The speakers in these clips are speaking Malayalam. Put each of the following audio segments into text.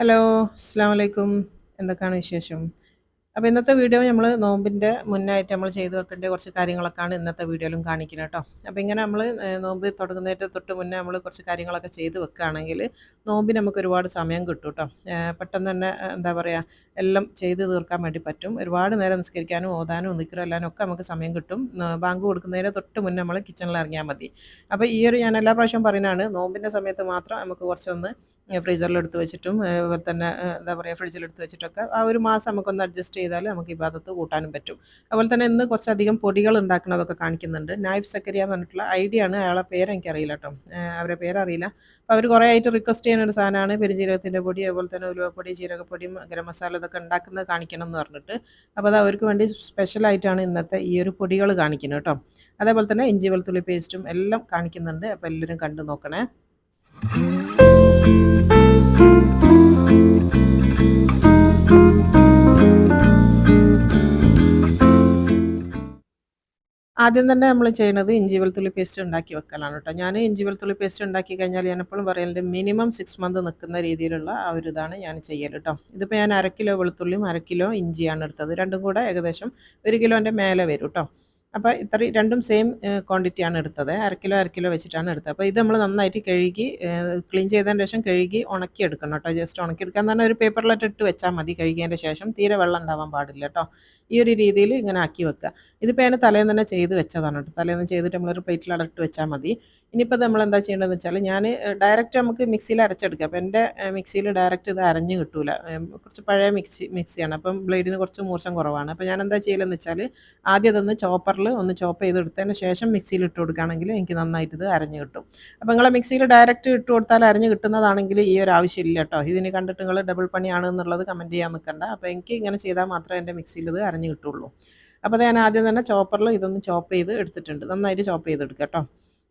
ഹലോ അസ്സാം വലൈക്കും എന്തൊക്കെയാണ് വിശേഷം? അപ്പോൾ ഇന്നത്തെ വീഡിയോ നമ്മൾ നോമ്പിന്റെ മുന്നായിട്ട് നമ്മൾ ചെയ്തു വെക്കേണ്ട കുറച്ച് കാര്യങ്ങളൊക്കെയാണ് ഇന്നത്തെ വീഡിയോയിലും കാണിക്കുന്നത് കേട്ടോ. അപ്പോൾ ഇങ്ങനെ നമ്മൾ നോമ്പ് തുടങ്ങുന്നതിന്റെ തൊട്ട് മുന്നേ നമ്മൾ കുറച്ച് കാര്യങ്ങളൊക്കെ ചെയ്തു വെക്കുകയാണെങ്കിൽ നോമ്പിന് നമുക്ക് ഒരുപാട് സമയം കിട്ടും കേട്ടോ. പെട്ടെന്ന് തന്നെ എന്താ പറയുക എല്ലാം ചെയ്ത് തീർക്കാൻ വേണ്ടി പറ്റും. ഒരുപാട് നേരം നിസ്കരിക്കാനും ഓതാനും നിൽക്കലെല്ലാനും ഒക്കെ നമുക്ക് സമയം കിട്ടും. ബാങ്ക് കൊടുക്കുന്നതിന് തൊട്ട് മുന്നേ നമ്മൾ കിച്ചണിൽ ഇറങ്ങിയാൽ മതി. അപ്പോൾ ഈ ഒരു ഞാൻ എല്ലാ പ്രാവശ്യം പറയുന്നതാണ് നോമ്പിന്റെ സമയത്ത് മാത്രം നമുക്ക് കുറച്ചൊന്ന് ഫ്രീസറിൽ എടുത്ത് വെച്ചിട്ടും അതുപോലെ തന്നെ എന്താ പറയുക ഫ്രിഡ്ജിൽ എടുത്ത് വെച്ചിട്ടൊക്കെ ആ ഒരു മാസം നമുക്കൊന്ന് അഡ്ജസ്റ്റ് ചെയ്താൽ നമുക്ക് ഭാഗത്ത് കൂട്ടാനും പറ്റും. അതുപോലെ തന്നെ ഇന്ന് കുറച്ചധികം പൊടികൾ ഉണ്ടാക്കുന്നതൊക്കെ കാണിക്കുന്നുണ്ട്. നൈഫ് സക്കരിയ എന്ന് പറഞ്ഞിട്ടുള്ള ഐഡിയ ആണ്. അയാളെ പേര് എനിക്കറിയില്ല കേട്ടോ. അവരുടെ പേരറിയില്ല. അപ്പോൾ അവർ കുറേ ആയിട്ട് റിക്വസ്റ്റ് ചെയ്യുന്ന ഒരു സാധനമാണ്. പെരുജീരകത്തിന്റെ പൊടി അതുപോലെ തന്നെ ഉലുവപ്പൊടി ജീരകപ്പൊടിയും ഗരം മസാല ഇതൊക്കെ ഉണ്ടാക്കുന്നത് കാണിക്കണം എന്ന് പറഞ്ഞിട്ട്. അപ്പോൾ അത് അവർക്ക് വേണ്ടി സ്പെഷ്യലായിട്ടാണ് ഇന്നത്തെ ഈ ഒരു പൊടികൾ കാണിക്കുന്നത് കേട്ടോ. അതേപോലെ തന്നെ ഇഞ്ചി വെളുത്തുള്ളി പേസ്റ്റും എല്ലാം കാണിക്കുന്നുണ്ട്. അപ്പോൾ എല്ലാവരും കണ്ടു നോക്കണേ. ആദ്യം തന്നെ നമ്മൾ ചെയ്യുന്നത് ഇഞ്ചി വെളുത്തുള്ളി പേസ്റ്റ് ഉണ്ടാക്കി വെക്കലാണ് കേട്ടോ ഞാൻ ഇഞ്ചി വെളുത്തുള്ളി പേസ്റ്റ് ഉണ്ടാക്കി കഴിഞ്ഞാൽ ഞാൻ എപ്പോഴും പറയലുണ്ട് മിനിമം സിക്സ് മന്ത് നിൽക്കുന്ന രീതിയിലുള്ള ആ ഒരു ഇതാണ് ഞാൻ ചെയ്യൽ കേട്ടോ ഇതിപ്പോൾ ഞാൻ അര കിലോ വെളുത്തുള്ളിയും അര കിലോ ഇഞ്ചിയാണ് എടുത്തത്. രണ്ടും കൂടെ ഏകദേശം ഒരു കിലോന്റെ മേലെ വരും കേട്ടോ അപ്പോൾ ഇത്ര രണ്ടും സെയിം ക്വാണ്ടിറ്റിയാണ് എടുത്തത്. അര കിലോ അര കിലോ വെച്ചിട്ടാണ് എടുത്തത്. അപ്പോൾ ഇത് നമ്മൾ നന്നായിട്ട് കഴുകി ക്ലീൻ ചെയ്തതിന് ശേഷം കഴുകി ഉണക്കി എടുക്കണം കേട്ടോ ജസ്റ്റ് ഉണക്കി എടുക്കാൻ തന്നെ ഒരു പേപ്പറിലോട്ട് ഇട്ട് വെച്ചാൽ മതി കഴുകിയതിന്റെ ശേഷം. തീരെ വെള്ളം ഉണ്ടാവാൻ പാടില്ല കേട്ടോ ഈ ഒരു രീതിയിൽ ഇങ്ങനെ ആക്കി വെക്കുക. ഇതിപ്പോൾ ഞാൻ തലേന്ന് തന്നെ ചെയ്ത് വെച്ചതാണ് കേട്ടോ തലേന്ന് ചെയ്തിട്ട് നമ്മളൊരു പ്ലേറ്റിൽ അടട്ട് വെച്ചാൽ മതി. ഇനിയിപ്പോൾ നമ്മൾ എന്താ ചെയ്യേണ്ടതെന്ന് വെച്ചാൽ ഞാൻ ഡയറക്റ്റ് നമുക്ക് മിക്സിയിൽ അരച്ചെടുക്കാം. അപ്പം എന്റെ മിക്സിയിൽ ഡയറക്റ്റ് ഇത് അരഞ്ഞ് കിട്ടൂല. കുറച്ച് പഴയ മിക്സി മിക്സിയാണ്. അപ്പം ബ്ലേഡിന് കുറച്ച് മൂർച്ചം കുറവാണ്. അപ്പോൾ ഞാൻ എന്താ ചെയ്യലെന്ന് വെച്ചാൽ ആദ്യം അതൊന്ന് ചോപ്പറിൽ ഒന്ന് ചോപ്പ് ചെയ്തെടുത്തതിന് ശേഷം മിക്സിയിൽ ഇട്ട് കൊടുക്കുകയാണെങ്കിൽ എനിക്ക് നന്നായിട്ട് ഇത് അരഞ്ഞ് കിട്ടും. അപ്പോൾ നിങ്ങളെ മിക്സിയിൽ ഡയറക്റ്റ് ഇട്ട് കൊടുത്താൽ അരഞ്ഞ് കിട്ടുന്നതാണെങ്കിൽ ഈ ഒരു ആവശ്യമില്ല കേട്ടോ ഇതിന് കണ്ടിട്ട് നിങ്ങൾ ഡബിൾ പണിയാണ് എന്നുള്ളത് കമന്റ് ചെയ്യാൻ നിൽക്കണ്ട അപ്പോൾ എനിക്ക് ഇങ്ങനെ ചെയ്താൽ മാത്രമേ എന്റെ മിക്സിയിൽ ഇത് അരഞ്ഞ് കിട്ടുള്ളൂ. അപ്പോൾ ഞാൻ ആദ്യം തന്നെ ചോപ്പറിൽ ഇതൊന്ന് ചോപ്പ് ചെയ്ത് എടുത്തിട്ടുണ്ട്. നന്നായിട്ട് ചോപ്പ് ചെയ്തെടുക്കാം കേട്ടോ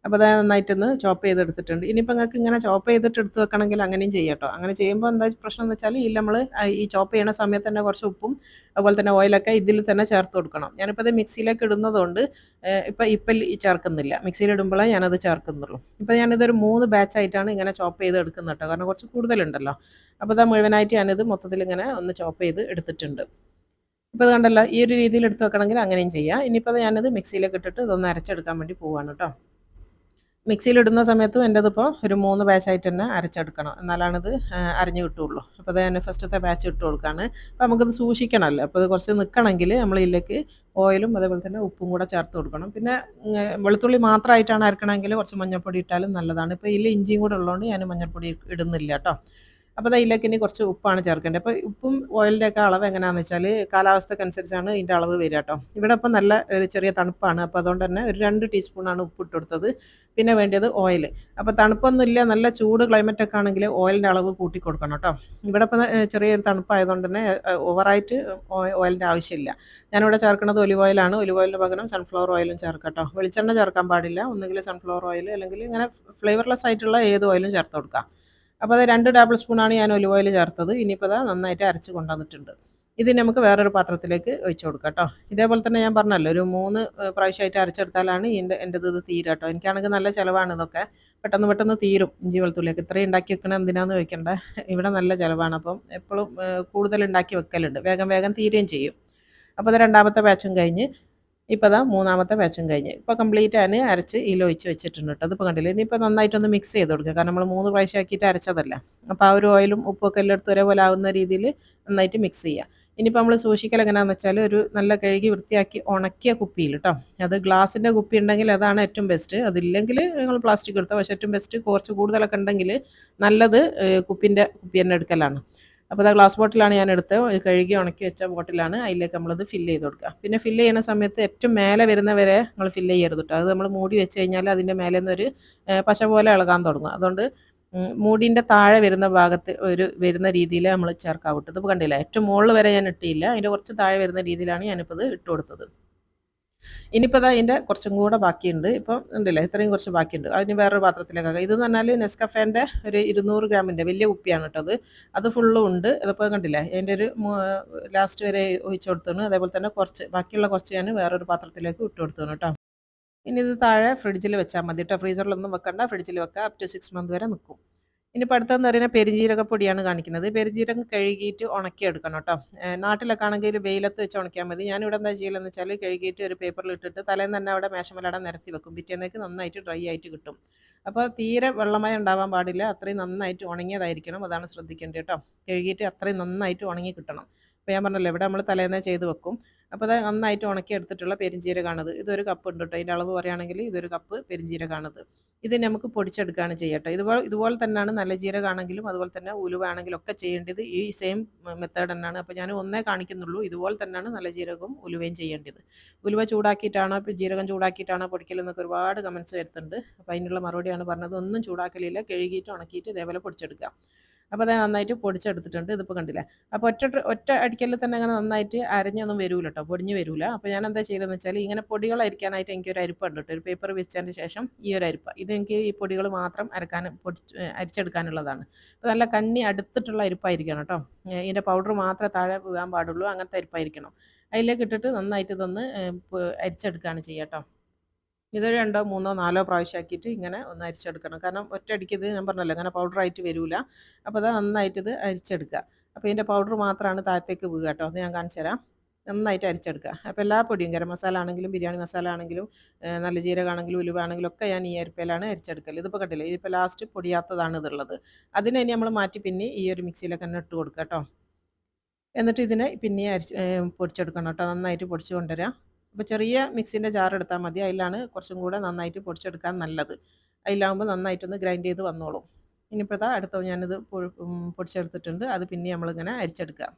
അപ്പോൾ അത് നന്നായിട്ടൊന്ന് ചോപ്പ് ചെയ്തെടുത്തിട്ടുണ്ട്. ഇനിയിപ്പോൾ നിങ്ങൾക്ക് ഇങ്ങനെ ചോപ്പ് ചെയ്തിട്ട് എടുത്ത് വെക്കണമെങ്കിൽ അങ്ങനെയും ചെയ്യാം കേട്ടോ അങ്ങനെ ചെയ്യുമ്പോൾ എന്താ പ്രശ്നം എന്ന് വെച്ചാൽ ഈ നമ്മൾ ഈ ചോപ്പ് ചെയ്യണ സമയത്ത് തന്നെ കുറച്ച് ഉപ്പും അതുപോലെ തന്നെ ഓയിലൊക്കെ ഇതിൽ തന്നെ ചേർത്ത് കൊടുക്കണം. ഞാനിപ്പോൾ അത് മിക്സിയിലേക്ക് ഇടുന്നതുകൊണ്ട് ഇപ്പം ഇപ്പം ചേർക്കുന്നില്ല. മിക്സിയിൽ ഇടുമ്പോഴേ ഞാനത് ചേർക്കുന്നുള്ളൂ. ഇപ്പോൾ ഞാനിതൊരു മൂന്ന് ബാച്ചായിട്ടാണ് ഇങ്ങനെ ചോപ്പ് ചെയ്ത് എടുക്കുന്നത് കേട്ടോ. കാരണം കുറച്ച് കൂടുതലുണ്ടല്ലോ. അപ്പോൾ അത് മുഴുവനായിട്ട് ഞാനിത് മൊത്തത്തിൽ ഇങ്ങനെ ഒന്ന് ചോപ്പ് ചെയ്ത് എടുത്തിട്ടുണ്ട്. ഇപ്പോൾ ഇത് കണ്ടല്ലോ ഈ ഒരു രീതിയിൽ എടുത്ത് വെക്കണമെങ്കിൽ അങ്ങനെയും ചെയ്യാം. ഇനിയിപ്പോൾ ഞാനത് മിക്സിയിലേക്ക് ഇട്ടിട്ട് ഇതൊന്ന് അരച്ചെടുക്കാൻ വേണ്ടി പോവാണ് കേട്ടോ. മിക്സിയിലിടുന്ന സമയത്തും എന്റെതിപ്പോൾ ഒരു മൂന്ന് ബാച്ചായിട്ട് തന്നെ അരച്ചെടുക്കണം. എന്നാലാണിത് അരഞ്ഞു കിട്ടുള്ളൂ. അപ്പോൾ അത് ഞാൻ ഫസ്റ്റത്തെ ബാച്ച് ഇട്ട് കൊടുക്കുകയാണ് അപ്പോൾ നമുക്കത് സൂക്ഷിക്കണമല്ലോ. അപ്പോൾ അത് കുറച്ച് നിൽക്കണമെങ്കിൽ നമ്മൾ ഇതിലേക്ക് ഓയിലും അതേപോലെ തന്നെ ഉപ്പും കൂടെ ചേർത്ത് കൊടുക്കണം. പിന്നെ വെളുത്തുള്ളി മാത്രമായിട്ടാണ് അരക്കണമെങ്കിൽ കുറച്ച് മഞ്ഞൾപ്പൊടി ഇട്ടാലും നല്ലതാണ്. ഇപ്പോൾ ഇതിൽ ഇഞ്ചിയും കൂടെ ഉള്ളതുകൊണ്ട് ഞാൻ മഞ്ഞൾപ്പൊടി ഇടുന്നില്ല കേട്ടോ അപ്പോൾ അതിലേക്ക് ഇനി കുറച്ച് ഉപ്പാണ് ചേർക്കേണ്ടത്. അപ്പോൾ ഉപ്പും ഓയിലിന്റെ ഒക്കെ അളവ് എങ്ങനെയാണെന്ന് വെച്ചാൽ കാലാവസ്ഥക്കനുസരിച്ചാണ് ഇതിന്റെ അളവ് വരിക കേട്ടോ. ഇവിടെ ഇപ്പോൾ നല്ല ഒരു ചെറിയ തണുപ്പാണ്. അപ്പോൾ അതുകൊണ്ട് തന്നെ ഒരു രണ്ട് ടീസ്പൂണാണ് ഉപ്പ് ഇട്ട് കൊടുത്തത്. പിന്നെ വേണ്ടത് ഓയിൽ അപ്പോൾ തണുപ്പൊന്നുമില്ല നല്ല ചൂട് ക്ലൈമറ്റ് ഒക്കെ ആണെങ്കിൽ ഓയിലിന്റെ അളവ് കൂട്ടി കൊടുക്കണം കേട്ടോ. ഇവിടെ ഇപ്പോൾ ചെറിയൊരു തണുപ്പായതുകൊണ്ട് തന്നെ ഓവറായിട്ട് ഓയിലിന്റെ ആവശ്യമില്ല. ഞാനിവിടെ ചേർക്കുന്നത് ഒലിവ് ഓയിലാണ് ഒലിവ് ഓയിലിന് പകരം സൺഫ്ലവർ ഓയിലും ചേർക്കാം വെളിച്ചെണ്ണ ചേർക്കാൻ പാടില്ല. ഒന്നുകിൽ സൺഫ്ലവർ ഓയിൽ അല്ലെങ്കിൽ ഇങ്ങനെ ഫ്ലേവർലെസ് ആയിട്ടുള്ള ഏത് ഓയിലും ചേർത്ത് കൊടുക്കാം. അപ്പോൾ അത് രണ്ട് ടേബിൾ സ്പൂണാണ് ഞാൻ ഒലിവ് ഓയിൽ ചേർത്തത്. ഇനിയിപ്പോൾ അത് നന്നായിട്ട് അരച്ച് കൊണ്ടുവന്നിട്ടുണ്ട്. ഇത് നമുക്ക് വേറൊരു പാത്രത്തിലേക്ക് ഒഴിച്ചു കൊടുക്കാം കേട്ടോ. ഇതേപോലെ തന്നെ ഞാൻ പറഞ്ഞല്ലോ ഒരു മൂന്ന് പ്രാവശ്യമായിട്ട് അരച്ചെടുത്താലാണ് എന്റെ ഇത് തീരുക കേട്ടോ. എനിക്കാണെങ്കിൽ നല്ല ചിലവാണ് ഇതൊക്കെ. പെട്ടെന്ന് പെട്ടെന്ന് തീരും ഇഞ്ചി വെളുത്തുള്ളിയൊക്കെ. ഇത്രയും ഉണ്ടാക്കി വെക്കണം എന്തിനാന്ന് വെക്കണ്ടേ ഇവിടെ നല്ല ചിലവാണ്. അപ്പം എപ്പോഴും കൂടുതൽ ഉണ്ടാക്കി വെക്കലുണ്ട്. വേഗം വേഗം തീരുകയും ചെയ്യും. അപ്പോൾ അത് രണ്ടാമത്തെ ബാച്ചും കഴിഞ്ഞ് ഇപ്പോൾ അതാ മൂന്നാമത്തെ ബാച്ചും കഴിഞ്ഞ്. ഇപ്പോൾ കംപ്ലീറ്റ് ഞാൻ അരച്ച് ഒഴിച്ച് വെച്ചിട്ടുണ്ട് കേട്ടോ അതിപ്പോൾ കണ്ടില്ലേ? ഇനിയിപ്പോൾ നന്നായിട്ടൊന്ന് മിക്സ് ചെയ്ത് കൊടുക്കുക. കാരണം നമ്മൾ മൂന്ന് പ്രാവശ്യം ആക്കിയിട്ട് അരച്ചതല്ല. അപ്പോൾ ആ ഒരു ഓയിലും ഉപ്പൊക്കെ എല്ലായിടത്തും ഒരേപോലെ ആവുന്ന രീതിയിൽ നന്നായിട്ട് മിക്സ് ചെയ്യുക ഇനിയിപ്പോൾ നമ്മൾ സൂക്ഷിക്കൽ എങ്ങനെയാണെന്ന് വെച്ചാൽ ഒരു നല്ല കഴുകി വൃത്തിയാക്കി ഉണക്കിയ കുപ്പിയിൽ കേട്ടോ അത് ഗ്ലാസിന്റെ കുപ്പി ഉണ്ടെങ്കിൽ അതാണ് ഏറ്റവും ബെസ്റ്റ് അതില്ലെങ്കിൽ നിങ്ങൾ പ്ലാസ്റ്റിക് എടുത്തോ. പക്ഷേ ഏറ്റവും ബെസ്റ്റ് കുറച്ച് കൂടുതലൊക്കെ ഉണ്ടെങ്കിൽ നല്ലത് കുപ്പിന്റെ കുപ്പി തന്നെ എടുക്കലാണ്. അപ്പോൾ അത് ഗ്ലാസ് ബോട്ടിലാണ് ഞാൻ എടുത്ത് കഴുകി ഉണക്കി വെച്ച ബോട്ടിലാണ് അതിലേക്ക് നമ്മളത് ഫില്ല് ചെയ്ത് കൊടുക്കുക പിന്നെ ഫില്ല് ചെയ്യുന്ന സമയത്ത് ഏറ്റവും മേലെ വരുന്നവരെ നമ്മൾ ഫില്ല് ചെയ്യരുത് കേട്ടോ അത് നമ്മൾ മൂടി വെച്ച് കഴിഞ്ഞാൽ അതിന്റെ മേലെ നിന്നൊരു പശ പോലെ ഇളകാൻ തുടങ്ങും. അതുകൊണ്ട് മൂടിന്റെ താഴെ വരുന്ന ഭാഗത്ത് ഒരു വരുന്ന രീതിയിൽ നമ്മൾ ചേർക്കാൻ വിട്ടത് ഇപ്പോൾ കണ്ടില്ല? ഏറ്റവും മുകളിൽ വരെ ഞാൻ ഇട്ടിയില്ല. അതിന്റെ കുറച്ച് താഴെ വരുന്ന രീതിയിലാണ് ഞാനിപ്പോൾ ഇത് ഇട്ട് കൊടുത്തത്. ഇനിയിപ്പോൾ അതാ അതിന്റെ കുറച്ചും കൂടെ ബാക്കിയുണ്ട്. ഇപ്പം ഉണ്ടല്ലേ? ഇത്രയും കുറച്ച് ബാക്കിയുണ്ട്. അതിന് വേറൊരു പാത്രത്തിലേക്കാക്കാം ഇത് എന്ന് പറഞ്ഞാൽ നെസ്കഫേന്റെ ഒരു ഇരുന്നൂറ് ഗ്രാമിന്റെ വലിയ കുപ്പിയാണ് കേട്ടത് അത്. ഫുള്ളും ഉണ്ട്. അതിപ്പോൾ കണ്ടില്ലേ? അതിന്റെ ഒരു ലാസ്റ്റ് വരെ ഒഴിച്ചു കൊടുത്താണ്. അതേപോലെ തന്നെ കുറച്ച് ബാക്കിയുള്ള കുറച്ച് ഞാൻ വേറൊരു പാത്രത്തിലേക്ക് ഇട്ട് കൊടുത്തു കേട്ടോ. ഇനി ഇത് താഴെ ഫ്രിഡ്ജിൽ വെച്ചാൽ മതി കേട്ടോ. ഫ്രീസറിലൊന്നും വെക്കണ്ട. ഫ്രിഡ്ജിൽ വെക്കുക അപ് ടു സിക്സ് മന്ത് വരെ നിൽക്കും ഇനിയിപ്പോൾ അടുത്തെന്ന് പറയുന്നത് പെരുംജീരകപ്പൊടിയാണ് കാണിക്കുന്നത്. പെരുജീരകം കഴുകിയിട്ട് ഉണക്കിയെടുക്കണം കേട്ടോ. നാട്ടിലൊക്കെ ആണെങ്കിൽ വെയിലത്ത് വെച്ച് ഉണക്കിയാൽ മതി. ഞാനിവിടെ എന്താ ചെയ്യലെന്ന് വെച്ചാൽ കഴുകിയിട്ട് ഒരു പേപ്പറിൽ ഇട്ടിട്ട് തലേന്ന് തന്നെ അവിടെ മേശമലട നിരത്തി വെക്കും. പിറ്റേന്നേക്ക് നന്നായിട്ട് ഡ്രൈ ആയിട്ട് കിട്ടും. അപ്പോൾ തീരെ വെള്ളമായി ഉണ്ടാവാൻ പാടില്ല. അത്രയും നന്നായിട്ട് ഉണങ്ങിയതായിരിക്കണം. അതാണ് ശ്രദ്ധിക്കേണ്ടത് കേട്ടോ. കഴുകിയിട്ട് അത്രയും നന്നായിട്ട് ഉണങ്ങി കിട്ടണം. അപ്പോൾ ഞാൻ പറഞ്ഞല്ലോ ഇവിടെ നമ്മൾ തലേന്നേ ചെയ്ത് വെക്കും. അപ്പോൾ അത് നന്നായിട്ട് ഉണക്കി എടുത്തിട്ടുള്ള പെരിഞ്ചീരകാണത്. ഇതൊരു കപ്പ് ഉണ്ട് കേട്ടോ അതിന്റെ അളവ് പറയുകയാണെങ്കിൽ ഇതൊരു കപ്പ് പെരിഞ്ചീരകാണത്. ഇത് നമുക്ക് പൊടിച്ചെടുക്കുകയാണ് ചെയ്യട്ടെ. ഇതുപോലെ ഇതുപോലെ തന്നെയാണ് നല്ല ജീരകമാണെങ്കിലും അതുപോലെ തന്നെ ഉലുവാണെങ്കിലും ഒക്കെ ചെയ്യേണ്ടത് ഈ സെയിം മെത്തേഡ് തന്നെയാണ്. അപ്പോൾ ഞാൻ ഒന്നേ കാണിക്കുന്നുള്ളൂ. ഇതുപോലെ തന്നെയാണ് നല്ല ജീരകവും ഉലുവയും ചെയ്യേണ്ടത്. ഉലുവ ചൂടാക്കിയിട്ടാണോ ഇപ്പോൾ ജീരകം ചൂടാക്കിയിട്ടാണോ പൊടിക്കലെന്നൊക്കെ ഒരുപാട് കമൻസ് വരുത്തുന്നുണ്ട് അപ്പോൾ അതിനുള്ള മറുപടിയാണ് പറഞ്ഞത്. ഒന്നും ചൂടാക്കലില്ല. കഴുകിയിട്ട് ഉണക്കിയിട്ട് ഇതേപോലെ പൊടിച്ചെടുക്കുക. അപ്പോൾ അത് നന്നായിട്ട് പൊടിച്ചെടുത്തിട്ടുണ്ട്. ഇതിപ്പോൾ കണ്ടില്ലേ? അപ്പോൾ ഒറ്റ ഒറ്റ അടിക്കലിൽ തന്നെ അങ്ങനെ നന്നായിട്ട് അരഞ്ഞൊന്നും വരൂല കേട്ടോ പൊടിഞ്ഞ് വരൂല. അപ്പോൾ ഞാൻ എന്താ ചെയ്തതെന്ന് വെച്ചാൽ ഇങ്ങനെ പൊടികൾ അരിക്കാനായിട്ട് എനിക്കൊരു അരിപ്പുണ്ട് കേട്ടോ ഒരു പേപ്പർ വെച്ചതിന് ശേഷം ഈ ഒരു അരിപ്പ്. ഇത് എനിക്ക് ഈ പൊടികൾ മാത്രം അരക്കാൻ പൊടി അരിച്ചെടുക്കാനുള്ളതാണ്. അപ്പോൾ നല്ല കണ്ണി അടുത്തിട്ടുള്ള അരിപ്പായിരിക്കണം കേട്ടോ ഇതിന്റെ പൗഡർ മാത്രമേ താഴെ പോകാൻ പാടുള്ളൂ. അങ്ങനത്തെ അരിപ്പായിരിക്കണം. അതിലേക്ക് ഇട്ടിട്ട് നന്നായിട്ട് ഇതൊന്ന് അരിച്ചെടുക്കുകയാണ് ചെയ്യാം കേട്ടോ ഇത് രണ്ടോ മൂന്നോ നാലോ പ്രാവശ്യമാക്കിയിട്ട് ഇങ്ങനെ ഒന്ന് അരിച്ചെടുക്കണം. കാരണം ഒറ്റയടിക്ക് ഇത് ഞാൻ പറഞ്ഞല്ലോ അങ്ങനെ പൗഡറായിട്ട് വരില്ല അപ്പോൾ അത് നന്നായിട്ട് ഇത് അരിച്ചെടുക്കുക. അപ്പോൾ ഇതിന്റെ പൗഡർ മാത്രമാണ് താഴത്തേക്ക് വീഴുക കേട്ടോ. അത് ഞാൻ കാണിച്ചു തരാം. നന്നായിട്ട് അരിച്ചെടുക്കുക. അപ്പോൾ എല്ലാ പൊടിയും ഗരം മസാല ആണെങ്കിലും ബിരിയാണി മസാല ആണെങ്കിലും നല്ല ജീരകമാണെങ്കിലും ഉലുവാണെങ്കിലും ഒക്കെ ഞാൻ ഈ അരിപ്പയിലാണ് അരിച്ചെടുക്കൽ ഇതിപ്പോൾ കണ്ടില്ലേ ഇതിപ്പോൾ ലാസ്റ്റ് പൊടിയാത്തതാണ് ഇതുള്ളത്. അതിനെ ഇനി നമ്മൾ മാറ്റി പിന്നെ ഈ ഒരു മിക്സിയിലൊക്കെ തന്നെ ഇട്ട് കൊടുക്കുക കേട്ടോ. എന്നിട്ട് ഇതിനെ പിന്നെ അരിച്ച് പൊടിച്ചെടുക്കണം കേട്ടോ. നന്നായിട്ട് പൊടിച്ച് കൊണ്ടുവരാം. അപ്പോൾ ചെറിയ മിക്സിന്റെ ജാർ എടുത്താൽ മതി. അതിലാണ് കുറച്ചും കൂടെ നന്നായിട്ട് പൊടിച്ചെടുക്കാൻ നല്ലത്. അതിലാകുമ്പോൾ നന്നായിട്ടൊന്ന് ഗ്രൈൻഡ് ചെയ്ത് വന്നോളും. ഇനിയിപ്പോൾ അടുത്ത ഞാനിത് പൊടിച്ചെടുത്തിട്ടുണ്ട്. അത് പിന്നെ നമ്മളിങ്ങനെ അരിച്ചെടുക്കുക.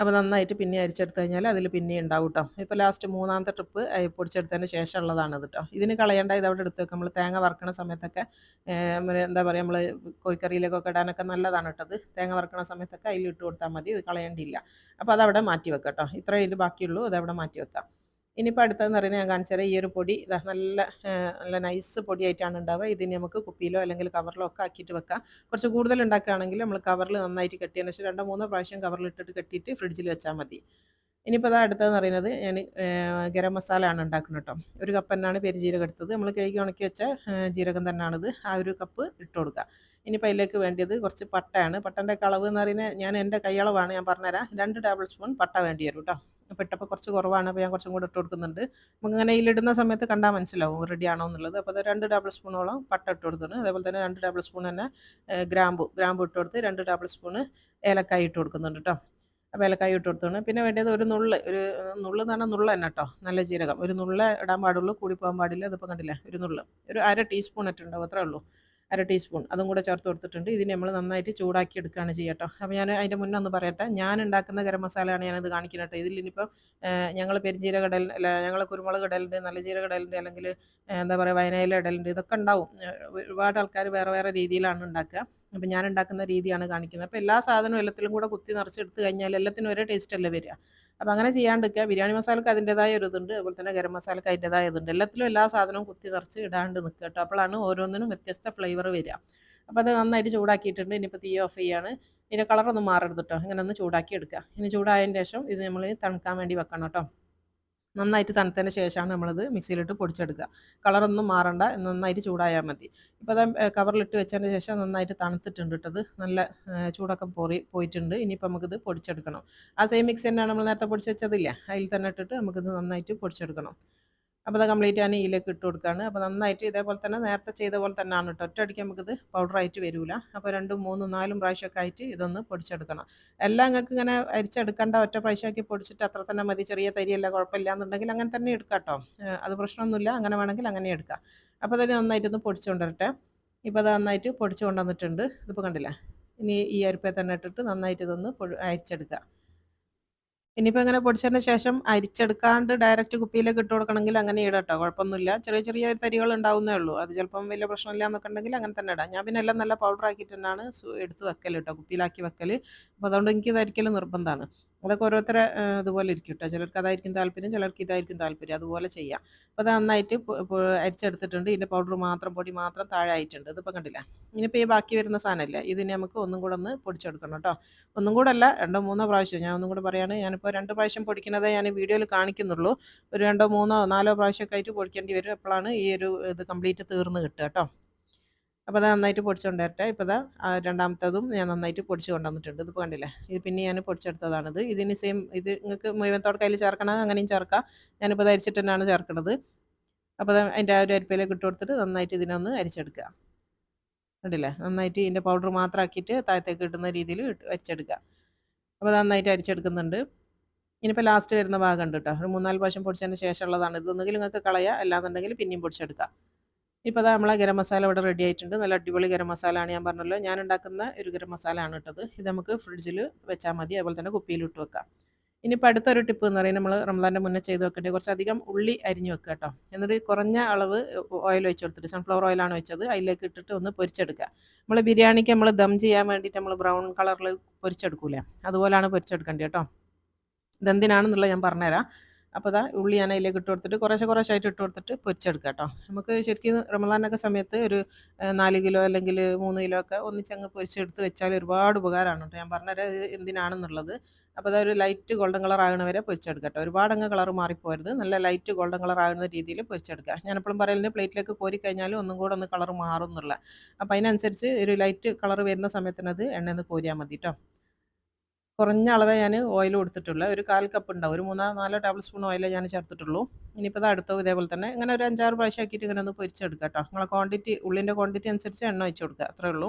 അപ്പോൾ നന്നായിട്ട് പിന്നെ അരിച്ചെടുത്ത് കഴിഞ്ഞാൽ അതിൽ പിന്നെ ഉണ്ടാവും കേട്ടോ ഇപ്പോൾ ലാസ്റ്റ് മൂന്നാമത്തെ ട്രിപ്പ് പൊടിച്ചെടുത്തതിന് ശേഷമുള്ളതാണ് കേട്ടോ ഇതിന് കളയേണ്ട ഇത് അവിടെ എടുത്ത് നമ്മൾ തേങ്ങ വറക്കണ സമയത്തൊക്കെ എന്താ പറയുക നമ്മൾ കോഴിക്കറിയിലേക്കൊക്കെ ഇടാനൊക്കെ നല്ലതാണ് കേട്ടത് തേങ്ങ വറക്കണ സമയത്തൊക്കെ അതിൽ ഇട്ട് കൊടുത്താൽ മതി ഇത് കളയേണ്ടിയില്ല. അപ്പോൾ അതവിടെ മാറ്റി വെക്കാം കേട്ടോ ഇത്രയേ ഇതിൽ ബാക്കിയുള്ളൂ അതവിടെ മാറ്റി വെക്കാം. ഇനിയിപ്പോൾ അടുത്തതെന്ന് പറയുന്നത് ഞാൻ കാണിച്ചാൽ ഈ ഒരു പൊടി ഇതാ നല്ല നല്ല നൈസ് പൊടിയായിട്ടാണ് ഉണ്ടാവുക. ഇതിന് നമുക്ക് കുപ്പിയിലോ അല്ലെങ്കിൽ കവറിലോ ഒക്കെ ആക്കിയിട്ട് വെക്കാം. കുറച്ച് കൂടുതൽ ഉണ്ടാക്കുകയാണെങ്കിൽ നമ്മൾ കവറിൽ നന്നായിട്ട് കെട്ടിയതിന് ശേഷം രണ്ടോ മൂന്നോ പ്രാവശ്യം കവറിൽ ഇട്ടിട്ട് കെട്ടിയിട്ട് ഫ്രിഡ്ജിൽ വെച്ചാൽ മതി. ഇനിയിപ്പോൾ അതാ അടുത്തതെന്ന് പറയുന്നത് ഞാൻ ഗരം മസാല ആണ് ഉണ്ടാക്കുന്നത് കേട്ടോ. ഒരു കപ്പ് തന്നെയാണ് പെരുജീരകം എടുത്തത്. നമ്മൾ കഴുകി ഉണക്കി വെച്ച ജീരകം തന്നെയാണിത്. ആ ഒരു കപ്പ് ഇട്ട് കൊടുക്കുക. ഇനിയിപ്പോൾ അതിലേക്ക് വേണ്ടിയത് കുറച്ച് പട്ടയാണ്. പട്ടന്റെ അളവ് എന്ന് പറയുന്നത് ഞാൻ എന്റെ കൈയളവാണ്. ഞാൻ പറഞ്ഞുതരാം. രണ്ട് ടേബിൾ സ്പൂൺ പട്ട വേണ്ടി വരും കേട്ടോ. അപ്പോൾ ഇട്ടപ്പോൾ കുറച്ച് കുറവാണ് അപ്പോൾ ഞാൻ കുറച്ചും കൂടെ ഇട്ട് കൊടുക്കുന്നുണ്ട്. നമുക്ക് ഇങ്ങനെ ഇതിലിടുന്ന സമയത്ത് കണ്ടാൽ മനസ്സിലാവും റെഡി ആണോ എന്നുള്ളത്. അപ്പോൾ അത് രണ്ട് ടേബിൾ സ്പൂണോളം പട്ട ഇട്ട് കൊടുത്തിട്ടുണ്ട്. അതേപോലെ തന്നെ രണ്ട് ടേബിൾ സ്പൂൺ തന്നെ ഗ്രാമ്പു ഗ്രാമ്പു ഇട്ട് കൊടുത്ത് രണ്ട് ടേബിൾ സ്പൂണ് ഏലക്കായി ഇട്ട് കൊടുക്കുന്നുണ്ട് കേട്ടോ അപ്പോൾ ഏലക്കായി ഇട്ട് കൊടുത്തോണ്ട് പിന്നെ വേണ്ടത് ഒരു നുള്ള് ഒരു നുള്ള് എന്ന് പറഞ്ഞാൽ നുള്ള തന്നെ കേട്ടോ നല്ല ജീരകം. ഒരു നുള്ള ഇടാൻ പാടുള്ളൂ കൂടി പാടില്ല. അതിപ്പോൾ കണ്ടില്ല? ഒരു നുള്ള്. ഒരു അര ടീസ്പൂൺ ഇട്ടുണ്ടാവും അത്രേ ഉള്ളൂ. അര ടീസ്പൂൺ അതും കൂടെ ചേർത്ത് കൊടുത്തിട്ടുണ്ട്. ഇതിന് നമ്മൾ നന്നായിട്ട് ചൂടാക്കി എടുക്കുകയാണ് ചെയ്യട്ടോ അപ്പോൾ ഞാൻ അതിന്റെ മുന്നേ ഒന്ന് പറയട്ടെ. ഞാൻ ഉണ്ടാക്കുന്ന ഗരം മസാലയാണ് ഞാനത് കാണിക്കുന്നത് ഇതിൽ ഇനിയിപ്പോൾ ഞങ്ങൾ പെരിഞ്ചീരക ഇടൽ അല്ല ഞങ്ങൾ കുരുമുളക് ഇടലുണ്ട് നല്ല ജീരക ഇടലുണ്ട് അല്ലെങ്കിൽ എന്താ പറയുക വയനയിലെ ഇടലുണ്ട് ഇതൊക്കെ ഉണ്ടാവും. ഒരുപാട് ആൾക്കാർ വേറെ വേറെ രീതിയിലാണ് ഉണ്ടാക്കുക. അപ്പം ഞാൻ ഉണ്ടാക്കുന്ന രീതിയാണ് കാണിക്കുന്നത്. അപ്പോൾ എല്ലാ സാധനവും എല്ലാത്തിലും കൂടെ കുത്തി നിറച്ചെടുത്ത് കഴിഞ്ഞാൽ എല്ലാത്തിനും ഒരേ ടേസ്റ്റ് അല്ലേ വരിക. അപ്പോൾ അങ്ങനെ ചെയ്യാണ്ടിരിക്കുക. ബിരിയാണി മസാലക്ക് അതിന്റെതായ ഒരു ഇതുണ്ട്. അതുപോലെ തന്നെ ഗരം മസാലക്ക് അതിന്റെതായ ഇതുണ്ട്. എല്ലാത്തിലും എല്ലാ സാധനവും കുത്തി നിറച്ച് ഇടാണ്ട് നിൽക്കുക കേട്ടോ. അപ്പോഴാണ് ഓരോന്നിനും വ്യത്യസ്ത ഫ്ലേവർ വരിക. അപ്പോൾ അത് നന്നായിട്ട് ചൂടാക്കിയിട്ടുണ്ട്. ഇനിയിപ്പോൾ തീ ഓഫ് ചെയ്യാണ്. ഇതിന്റെ കളറൊന്നും മാറരുത് കേട്ടോ. ഇങ്ങനെ ഒന്ന് ചൂടാക്കി എടുക്കുക. ഇനി ചൂടായതിന് ശേഷം ഇത് നമ്മൾ തണുക്കാൻ വേണ്ടി വെക്കണം കേട്ടോ. നന്നായിട്ട് തണുത്തതിന് ശേഷമാണ് നമ്മളത് മിക്സിയിലിട്ട് പൊടിച്ചെടുക്കുക. കളറൊന്നും മാറണ്ട നന്നായിട്ട് ചൂടായാൽ മതി. ഇപ്പോൾ അത് കവറിലിട്ട് വെച്ചതിന് ശേഷം നന്നായിട്ട് തണുത്തിട്ടുണ്ട് ഇട്ടത് നല്ല ചൂടൊക്കെ പോറി പോയിട്ടുണ്ട്. ഇനിയിപ്പോൾ നമുക്കിത് പൊടിച്ചെടുക്കണം. ആ സെയിം മിക്സ് തന്നെയാണ് നമ്മൾ നേരത്തെ പൊടിച്ച് വെച്ചതില്ല? അതിൽ തന്നെ ഇട്ടിട്ട് നമുക്കിത് നന്നായിട്ട് പൊടിച്ചെടുക്കണം. അപ്പോൾ അത് കംപ്ലീറ്റ് ഞാൻ ഇതിലേക്ക് ഇട്ട് കൊടുക്കുകയാണ് അപ്പോൾ നന്നായിട്ട് ഇതേപോലെ തന്നെ നേരത്തെ ചെയ്ത പോലെ തന്നെ തന്നെയാണ് കേട്ടോ. ഒറ്റയടിക്ക് നമുക്കിത് പൗഡറായിട്ട് വരില്ല അപ്പോൾ രണ്ടും മൂന്നും നാലും പ്രാവശ്യമൊക്കെ ആയിട്ട് ഇതൊന്ന് പൊടിച്ചെടുക്കണം. എല്ലാം നിങ്ങൾക്ക് ഇങ്ങനെ അരിച്ചെടുക്കേണ്ട ഒറ്റ പ്രാവശ്യമാക്കി പൊടിച്ചിട്ട് അത്ര തന്നെ മതി. ചെറിയ തരിയല്ല കുഴപ്പമില്ല എന്നുണ്ടെങ്കിൽ അങ്ങനെ തന്നെ എടുക്കാം കേട്ടോ. അത് പ്രശ്നമൊന്നുമില്ല. അങ്ങനെ വേണമെങ്കിൽ അങ്ങനെ എടുക്കാം. അപ്പോൾ തന്നെ നന്നായിട്ടൊന്ന് പൊടിച്ചു കൊണ്ടുവരട്ടെ ഇപ്പോൾ അത് നന്നായിട്ട് പൊടിച്ചു കൊണ്ടുവന്നിട്ടുണ്ട് ഇതിപ്പോൾ കണ്ടില്ല? ഇനി ഈ അരിപ്പേ തന്നെ ഇട്ടിട്ട് നന്നായിട്ട് ഇതൊന്ന് അരിച്ചെടുക്കുക. ഇനിയിപ്പോൾ ഇങ്ങനെ പൊടിച്ചതിന് ശേഷം അരിച്ചെടുക്കാണ്ട് ഡയറക്റ്റ് കുപ്പിയിലേക്ക് ഇട്ട് കൊടുക്കണമെങ്കിൽ അങ്ങനെ ഇടട്ടോ കുഴപ്പമൊന്നുമില്ല. ചെറിയ ചെറിയ തരികൾ ഉണ്ടാവുന്നേ ഉള്ളൂ. അത് ചിലപ്പം വലിയ പ്രശ്നമില്ല എന്നൊക്കെ ഉണ്ടെങ്കിൽ അങ്ങനെ തന്നെ ഇടാം. ഞാൻ പിന്നെ എല്ലാം നല്ല പൗഡർ ആക്കിയിട്ട് തന്നെയാണ് എടുത്ത് വെക്കൽ കേട്ടോ കുപ്പിയിലാക്കി വെക്കൽ അപ്പോൾ അതുകൊണ്ട് എനിക്ക് ഇതായിരിക്കൽ നിർബന്ധമാണ് അതൊക്കെ ഓരോരുത്തരെ ഇതുപോലെ ഇരിക്കും കേട്ടോ ചിലർക്ക് അതായിരിക്കും താല്പര്യം ചിലർക്ക് ഇതായിരിക്കും താല്പര്യം. അതുപോലെ ചെയ്യാം. അപ്പോൾ അത് നന്നായിട്ട് അരിച്ചെടുത്തിട്ടുണ്ട്. ഇതിന്റെ പൗഡർ മാത്രം പൊടി മാത്രം താഴെ ആയിട്ടുണ്ട്. ഇതിപ്പോൾ കണ്ടില്ല? ഇനിയിപ്പോൾ ഈ ബാക്കി വരുന്ന സാധനമില്ല ഇതിനെ നമുക്ക് ഒന്നും കൂടെ ഒന്ന് പൊടിച്ചെടുക്കണം കേട്ടോ ഒന്നും കൂടെ അല്ല രണ്ടോ മൂന്നോ പ്രാവശ്യം. ഞാൻ ഒന്നും കൂടെ പറയുകയാണ് ഞാനിപ്പോൾ രണ്ട് പ്രാവശ്യം പൊടിക്കുന്നതേ ഞാൻ വീഡിയോയിൽ കാണിക്കുന്നുള്ളൂ. ഒരു രണ്ടോ മൂന്നോ നാലോ പ്രാവശ്യമൊക്കെ ആയിട്ട് പൊടിക്കേണ്ടി വരും. എപ്പോഴാണ് ഈ ഒരു ഇത് കംപ്ലീറ്റ് തീർന്ന് കിട്ടുക കേട്ടോ അപ്പോൾ അത് നന്നായിട്ട് പൊടിച്ചുകൊണ്ട് വരട്ടെ ഇപ്പോൾ ഇതാ രണ്ടാമത്തതും ഞാൻ നന്നായിട്ട് പൊടിച്ചു കൊണ്ടുവന്നിട്ടുണ്ട്. ഇതിപ്പോൾ കണ്ടില്ലേ? ഇത് പിന്നെ ഞാൻ പൊടിച്ചെടുത്തതാണിത്. ഇതിന് സെയിം ഇത് നിങ്ങൾക്ക് മുഴുവത്തോടെ കയ്യിൽ ചേർക്കണം അങ്ങനെയും ചേർക്കാം. ഞാനിപ്പോൾ ഇത് അരിച്ചിട്ട് തന്നെയാണ് ചേർക്കുന്നത് അപ്പോൾ അതിന്റെ ആ ഒരു അരിപ്പയിലേക്ക് ഇട്ട് കൊടുത്തിട്ട് നന്നായിട്ട് ഇതിനൊന്ന് അരിച്ചെടുക്കുക. കണ്ടില്ലേ? നന്നായിട്ട് ഇതിന്റെ പൗഡർ മാത്രമാക്കിയിട്ട് താഴത്തേക്ക് കിട്ടുന്ന രീതിയിൽ അരിച്ചെടുക്കുക. അപ്പോൾ നന്നായിട്ട് അരിച്ചെടുക്കുന്നുണ്ട്. ഇനിയിപ്പോൾ ലാസ്റ്റ് വരുന്ന ഭാഗം ഉണ്ട് കേട്ടോ. ഒരു മൂന്നാൽ പ്രാവശ്യം പൊടിച്ചതിന് ശേഷമുള്ളതാണ്. ഇതൊന്നുകിൽ നിങ്ങൾക്ക് കളയുക അല്ലാന്നുണ്ടെങ്കിൽ പിന്നെയും പൊടിച്ചെടുക്കുക ഇപ്പോൾ അതാ നമ്മളെ ഗരം മസാല ഇവിടെ റെഡി ആയിട്ടുണ്ട്. നല്ല അടിപൊളി ഗരം മസാലയാണ് ഞാൻ പറഞ്ഞല്ലോ. ഞാൻ ഉണ്ടാക്കുന്ന ഒരു ഗരം മസാലയാണ് ഇട്ടത് ഇത് നമുക്ക് ഫ്രിഡ്ജിൽ വെച്ചാൽ മതി. അതുപോലെ തന്നെ കുപ്പിയിൽ ഇട്ട് വെക്കാം. ഇനിയിപ്പോൾ അടുത്തൊരു ടിപ്പ് എന്ന് പറയുന്നത് നമ്മൾ റംസാന്റെ മുന്നേ ചെയ്ത് വെക്കേണ്ടത് കുറച്ചധികം ഉള്ളി അരിഞ്ഞ് വെക്കുക കേട്ടോ. എന്നിട്ട് കുറഞ്ഞ അളവ് ഓയിൽ വെച്ച് കൊടുത്തിട്ട് സൺഫ്ലവർ ഓയിലാണ് വെച്ചത് അതിലേക്ക് ഇട്ടിട്ട് ഒന്ന് പൊരിച്ചെടുക്കുക. നമ്മൾ ബിരിയാണിക്ക് നമ്മൾ ദം ചെയ്യാൻ വേണ്ടിയിട്ട് നമ്മൾ ബ്രൗൺ കളറിൽ പൊരിച്ചെടുക്കൂലേ? അതുപോലെയാണ് പൊരിച്ചെടുക്കേണ്ടത് കേട്ടോ. ഇതെന്തിനാണെന്നുള്ളത് ഞാൻ പറഞ്ഞുതരാം. അപ്പോൾ ഇതാ ഉള്ളി ഞാൻ അതിലേക്ക് ഇട്ട് കൊടുത്തിട്ട് കുറേശ്ശെ കുറേശ്ശായിട്ട് ഇട്ട് കൊടുത്തിട്ട് പൊരിച്ചെടുക്കുക കേട്ടോ. നമുക്ക് ശരിക്കും റമദാനൊക്കെ സമയത്ത് ഒരു നാല് കിലോ അല്ലെങ്കിൽ മൂന്ന് കിലോ ഒക്കെ ഒന്നിച്ചങ്ങ് പൊരിച്ചെടുത്ത് വെച്ചാൽ ഒരുപാട് ഉപകാരമാണ് കേട്ടോ. ഞാൻ പറഞ്ഞുതരാം ഇത് എന്തിനാണെന്നുള്ളത്. അപ്പോൾ അതൊരു ലൈറ്റ് ഗോൾഡൻ കളർ ആകുന്ന വരെ പൊരിച്ചെടുക്കുക കേട്ടോ. ഒരുപാട് അങ്ങ് കളർ മാറിപ്പോരുത്. നല്ല ലൈറ്റ് ഗോൾഡൻ കളർ ആകുന്ന രീതിയിൽ പൊരിച്ചെടുക്കുക ഞാനെപ്പോഴും പറയുന്നത് പ്ലേറ്റിലേക്ക് കോരി കഴിഞ്ഞാലും ഒന്നും കൂടെ ഒന്ന് കളർ മാറും എന്നുള്ള. അപ്പോൾ അതിനനുസരിച്ച് ഒരു ലൈറ്റ് കളർ വരുന്ന സമയത്തിനത് എണ്ണയിൽ കോരിയാൽ മതി കേട്ടോ. കുറഞ്ഞ അളവേ ഞാൻ ഓയിൽ കൊടുത്തിട്ടുള്ളൂ. ഒരു കാൽ കപ്പ് ഉണ്ടാവും. ഒരു മൂന്നോ നാലോ ടേബിൾ സ്പൂൺ ഓയിലേ ഞാൻ ചേർത്തിട്ടുള്ളൂ. ഇനിയിപ്പോൾ അത് അടുത്തത് ഇതേപോലെ തന്നെ. ഇങ്ങനെ ഒരു അഞ്ചാറ് പ്രാവശ്യം ആക്കിയിട്ട് ഇങ്ങനെ ഒന്ന് പൊരിച്ചെടുക്കാം കേട്ടോ നിങ്ങളെ ക്വാണ്ടിറ്റി ഉള്ളിന്റെ ക്വാണ്ടിറ്റി അനുസരിച്ച് എണ്ണ ഒഴിച്ച് കൊടുക്കുക. അത്രേ ഉള്ളൂ.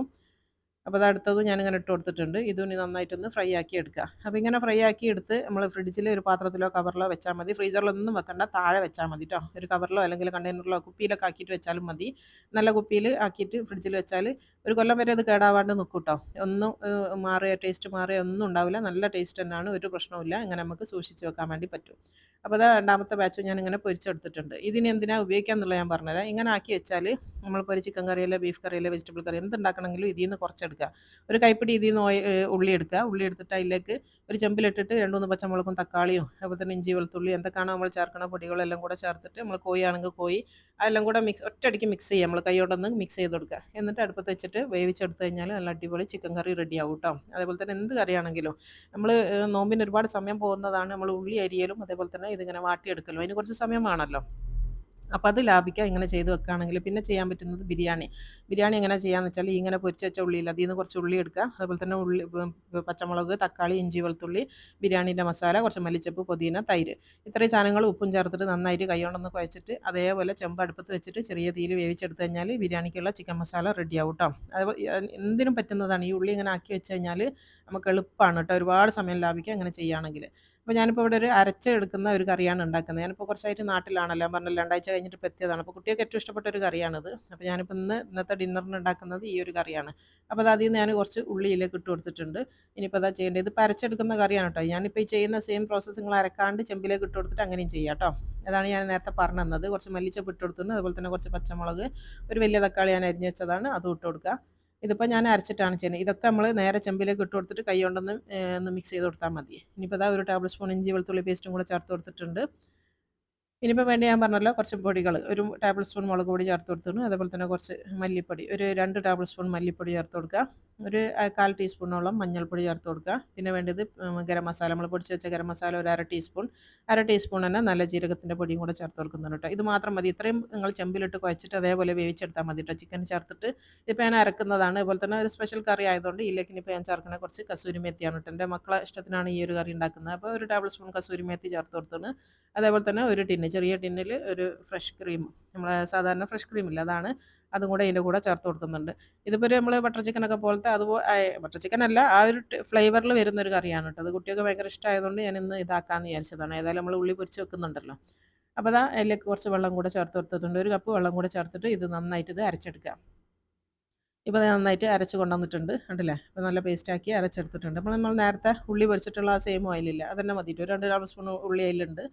അപ്പോൾ അത് അടുത്തതും ഞാനിങ്ങനെ ഇട്ട് കൊടുത്തിട്ടുണ്ട്. ഇതും നന്നായിട്ടൊന്ന് ഫ്രൈ ആക്കി എടുക്കുക. അപ്പോൾ ഇങ്ങനെ ഫ്രൈ ആക്കി എടുത്ത് നമ്മൾ ഫ്രിഡ്ജിൽ ഒരു പാത്രത്തിലോ കവറിലോ വെച്ചാൽ മതി. ഫ്രീസറിലൊന്നും വെക്കണ്ട താഴെ വെച്ചാൽ മതി കേട്ടോ ഒരു കവറിലോ അല്ലെങ്കിൽ കണ്ടെയ്നറിലോ കുപ്പിയിലൊക്കെ ആക്കിയിട്ട് വെച്ചാലും മതി. നല്ല കുപ്പിയിൽ ആക്കിയിട്ട് ഫ്രിഡ്ജിൽ വെച്ചാൽ ഒരു കൊല്ലം വരെ അത് കേടാവാണ്ട് നിൽക്കും കേട്ടോ ഒന്നും മാറിയ ടേസ്റ്റ് മാറിയ ഒന്നും ഉണ്ടാവില്ല. നല്ല ടേസ്റ്റ് തന്നെയാണ്. ഒരു പ്രശ്നവുമില്ല ഇങ്ങനെ നമുക്ക് സൂക്ഷിച്ച് വെക്കാൻ വേണ്ടി പറ്റും. അപ്പോൾ അത് രണ്ടാമത്തെ ബാച്ച് ഞാൻ ഇങ്ങനെ പൊരിച്ചെടുത്തിട്ടുണ്ട്. ഇതിന് എന്തിനാണ് ഉപയോഗിക്കുക എന്നുള്ളത് ഞാൻ പറഞ്ഞുതരാം. ഇങ്ങനെ ആക്കി വെച്ചാൽ നമ്മൾ പൊരി ചിക്കൻ കറിയിലെ ബീഫ് കറിയിലെ വെജിറ്റബിൾ കറി എന്തുണ്ടാക്കണമെങ്കിലും ഇതിൽ നിന്ന് കുറച്ചെടുക്കുക ഒരു കൈപ്പിടി ഇതിൽ നിന്ന് ഉള്ളി എടുക്കുക. ഉള്ളി എടുത്തിട്ട് അതിലേക്ക് ഒരു ചെമ്പിലിട്ടിട്ട് രണ്ട് മൂന്ന് പച്ചമുളകും തക്കാളിയും അതുപോലെ തന്നെ ഇഞ്ചി വെളുത്തുള്ളി എന്തൊക്കെയാണോ നമ്മൾ ചേർക്കണ പൊടികളെല്ലാം കൂടെ ചേർത്തിട്ട് നമ്മൾ കോഴിയാണെങ്കിൽ കോയി അതെല്ലാം കൂടെ മിക്സ് ഒറ്റയടിക്ക് മിക്സ് ചെയ്യുക. നമ്മൾ കൈയോടൊന്ന് മിക്സ് ചെയ്ത് കൊടുക്കുക. എന്നിട്ട് അടുപ്പത്ത് വെച്ചിട്ട് വേവിച്ചെടുത്ത് കഴിഞ്ഞാൽ നല്ല അടിപൊളി ചിക്കൻ കറി റെഡി ആവും കേട്ടോ. അതേപോലെ തന്നെ എന്ത് കറിയാണെങ്കിലും നമ്മൾ നോമ്പിന് ഒരുപാട് സമയം പോകുന്നതാണ്. നമ്മൾ ഉള്ളി അരിയലും അതേപോലെ തന്നെ ഇതിങ്ങനെ വാട്ടിയെടുക്കലും. അതിന് കുറച്ച് സമയം വേണമല്ലോ. അപ്പോൾ അത് ലാഭിക്കുക ഇങ്ങനെ ചെയ്ത് വെക്കുകയാണെങ്കിൽ പിന്നെ ചെയ്യാൻ പറ്റുന്നത് ബിരിയാണി. ബിരിയാണി എങ്ങനെ ചെയ്യാന്ന് വെച്ചാൽ ഇങ്ങനെ പൊരിച്ച് വെച്ച ഉള്ളിയിൽ അതിൽ നിന്ന് കുറച്ച് ഉള്ളി എടുക്കുക അതുപോലെ തന്നെ ഉള്ളി പച്ചമുളക് തക്കാളി ഇഞ്ചി വെളുത്തുള്ളി ബിരിയാണീന്റെ മസാല കുറച്ച് മല്ലിച്ചപ്പ് പുതിന തൈര്. ഇത്രയും സാധനങ്ങൾ ഉപ്പും ചേർത്തിട്ട് നന്നായിട്ട് കൈകൊണ്ടൊന്ന് കുഴച്ചിട്ട് അതേപോലെ ചെമ്പ് അടുപ്പത്ത് വെച്ചിട്ട് ചെറിയ തീയിൽ വേവിച്ചെടുത്ത് കഴിഞ്ഞാൽ ബിരിയാണിക്കുള്ള ചിക്കൻ മസാല റെഡിയാവും കേട്ടോ അതേപോലെ എന്തിനും പറ്റുന്നതാണ്. ഈ ഉള്ളി ഇങ്ങനെ ആക്കി വെച്ച് കഴിഞ്ഞാൽ നമുക്ക് എളുപ്പമാണ് കേട്ടോ ഒരുപാട് സമയം ലാഭിക്കുക അങ്ങനെ ചെയ്യുകയാണെങ്കിൽ അപ്പോൾ ഞാനിപ്പോൾ ഇവിടെ ഒരു അരച്ച് എടുക്കുന്ന ഒരു കറിയാണ് ഉണ്ടാക്കുന്നത്. ഞാനിപ്പോൾ കുറച്ചായിട്ട് നാട്ടിലാണല്ലോ. ഞാൻ പറഞ്ഞില്ല രണ്ടാഴ്ച കഴിഞ്ഞിട്ട് ഇപ്പോൾ എത്തിയതാണ്. അപ്പോൾ കുട്ടിയൊക്കെ ഏറ്റവും ഇഷ്ടപ്പെട്ട ഒരു കറിയാണിത്. അപ്പോൾ ഞാനിപ്പോൾ ഇന്ന് ഇന്നത്തെ ഡിന്നറിന് ഉണ്ടാക്കുന്നത് ഈ ഒരു കറിയാണ്. അപ്പോൾ അതിൽ നിന്ന് ഞാൻ കുറച്ച് ഉള്ളിയിലേക്ക് ഇട്ട് കൊടുത്തിട്ടുണ്ട്. ഇനിയിപ്പോൾ അതാ ചെയ്യേണ്ടത് ഇത് പരച്ചെടുക്കുന്ന കറിയാണ് കേട്ടോ. ഞാനിപ്പോൾ ഈ ചെയ്യുന്ന സെയിം പ്രോസസ്സ് നിങ്ങൾ അരക്കാണ്ട് ചെമ്പിലേക്ക് ഇട്ട് കൊടുത്തിട്ട് അങ്ങനെയും ചെയ്യാം കേട്ടോ. അതാണ് ഞാൻ നേരത്തെ പറഞ്ഞു തന്നത് കുറച്ച് മല്ലിച്ചപ്പ് ഇട്ട് കൊടുത്തിട്ടുണ്ട്. അതുപോലെ തന്നെ കുറച്ച് പച്ചമുളക് ഒരു വലിയ തക്കാളി ഞാൻ അരിഞ്ഞു വെച്ചതാണ്. അതും ഇട്ട് കൊടുക്കുക. ഇതിപ്പോൾ ഞാൻ അരച്ചിട്ടാണ് ചെയ്യുന്നത്. ഇതൊക്കെ നമ്മൾ നേരെ ചെമ്പിലേക്ക് ഇട്ട് കൊടുത്തിട്ട് കൈ കൊണ്ടൊന്ന് ഒന്ന് മിക്സ് ചെയ്ത് കൊടുത്താൽ മതി. ഇനിയിപ്പോൾ അതാ ഒരു ടേബിൾ സ്പൂൺ ഇഞ്ചി വെളുത്തുള്ളി പേസ്റ്റും കൂടെ ചേർത്ത് കൊടുത്തിട്ടുണ്ട്. ഇനിയിപ്പോൾ വേണ്ടി ഞാൻ പറഞ്ഞല്ലോ കുറച്ച് പൊടികൾ ഒരു ടേബിൾ സ്പൂൺ മുളക് പൊടി ചേർത്ത് കൊടുത്തിരുന്നു അതേപോലെ തന്നെ കുറച്ച് മല്ലിപ്പൊടി. ഒരു രണ്ട് ടേബിൾ സ്പൂൺ മല്ലിപ്പൊടി ചേർത്ത് കൊടുക്കുക. ഒരു കാൽ ടീസ്പൂണോളം മഞ്ഞൾപ്പൊടി ചേർത്ത് കൊടുക്കുക. പിന്നെ വേണ്ടത് ഗരം മസാല. നമ്മൾ പൊടിച്ച് വെച്ച ഗരം മസാല ഒരു അര ടീസ്പൂൺ അര ടീസ്പൂൺ തന്നെ നല്ല ജീരകത്തിന്റെ പൊടിയും കൂടെ ചേർത്ത് കൊടുക്കുന്നുണ്ട് കേട്ടോ. ഇത് മാത്രം മതി. ഇത്രയും നിങ്ങൾ ചെമ്പിലിട്ട് കുഴച്ചിട്ട് അതേപോലെ വേവിച്ചെടുത്താൽ മതി കേട്ടോ. ചിക്കൻ ചേർത്തിട്ട് ഇപ്പോൾ ഞാൻ അരക്കുന്നതാണ്. അതുപോലെ തന്നെ ഒരു സ്പെഷ്യൽ കറി ആയതുകൊണ്ട് ഇതിലേക്ക് ഇപ്പോൾ ഞാൻ ചേർക്കുന്ന കുറച്ച് കസൂരി മേത്തിയാണ് കേട്ടോ എന്റെ മക്കളെ ഇഷ്ടത്തിനാണ് ഈ ഒരു കറി ഉണ്ടാക്കുന്നത്. അപ്പോൾ ഒരു ടേബിൾ സ്പൂൺ കസൂരി മേത്തി ചേർത്ത് കൊടുത്തു അതേപോലെ തന്നെ ഒരു ടിന്ന് ചെറിയ ടിന്നിൽ ഒരു ഫ്രഷ് ക്രീം നമ്മൾ സാധാരണ ഫ്രഷ് ക്രീം ഇല്ല അതാണ് അതും കൂടെ ഇതിന്റെ കൂടെ ചേർത്ത് കൊടുക്കുന്നുണ്ട്. ഇതിപ്പോൾ ഒരു നമ്മൾ ബട്ടർ ചിക്കനൊക്കെ പോലത്തെ അതുപോലെ ബട്ടർ ചിക്കൻ അല്ല ആ ഒരു ഫ്ലേവറിൽ വരുന്നൊരു കറിയാണ് കേട്ടോ. അത് കുട്ടികൾക്ക് ഭയങ്കര ഇഷ്ടമായതുകൊണ്ട് ഞാൻ ഇന്ന് ഇതാക്കാമെന്ന് വിചാരിച്ചതാണ്. ഏതായാലും നമ്മൾ ഉള്ളി പൊരിച്ച് വെക്കുന്നുണ്ടല്ലോ. അപ്പോൾ അതാ അതിലേക്ക് കുറച്ച് വെള്ളം കൂടെ ചേർത്ത് കൊടുത്തിട്ടുണ്ട്. ഒരു കപ്പ് വെള്ളം കൂടെ ചേർത്തിട്ട് ഇത് നന്നായിട്ട് ഇത് അരച്ചെടുക്കാം ഇപ്പോൾ നന്നായിട്ട് അരച്ച് കൊണ്ടുവന്നിട്ടുണ്ട് ഉണ്ടല്ലേ അപ്പോൾ നല്ല പേസ്റ്റാക്കി അരച്ചെടുത്തിട്ടുണ്ട്. അപ്പോൾ നമ്മൾ നേരത്തെ ഉള്ളി പൊരിച്ചിട്ടുള്ള ആ സെയിം ഓയിലില്ല അതന്നെ മതിയിട്ട് ഒരു രണ്ട് ടേബിൾ സ്പൂൺ ഉള്ളി അതിലുണ്ട്.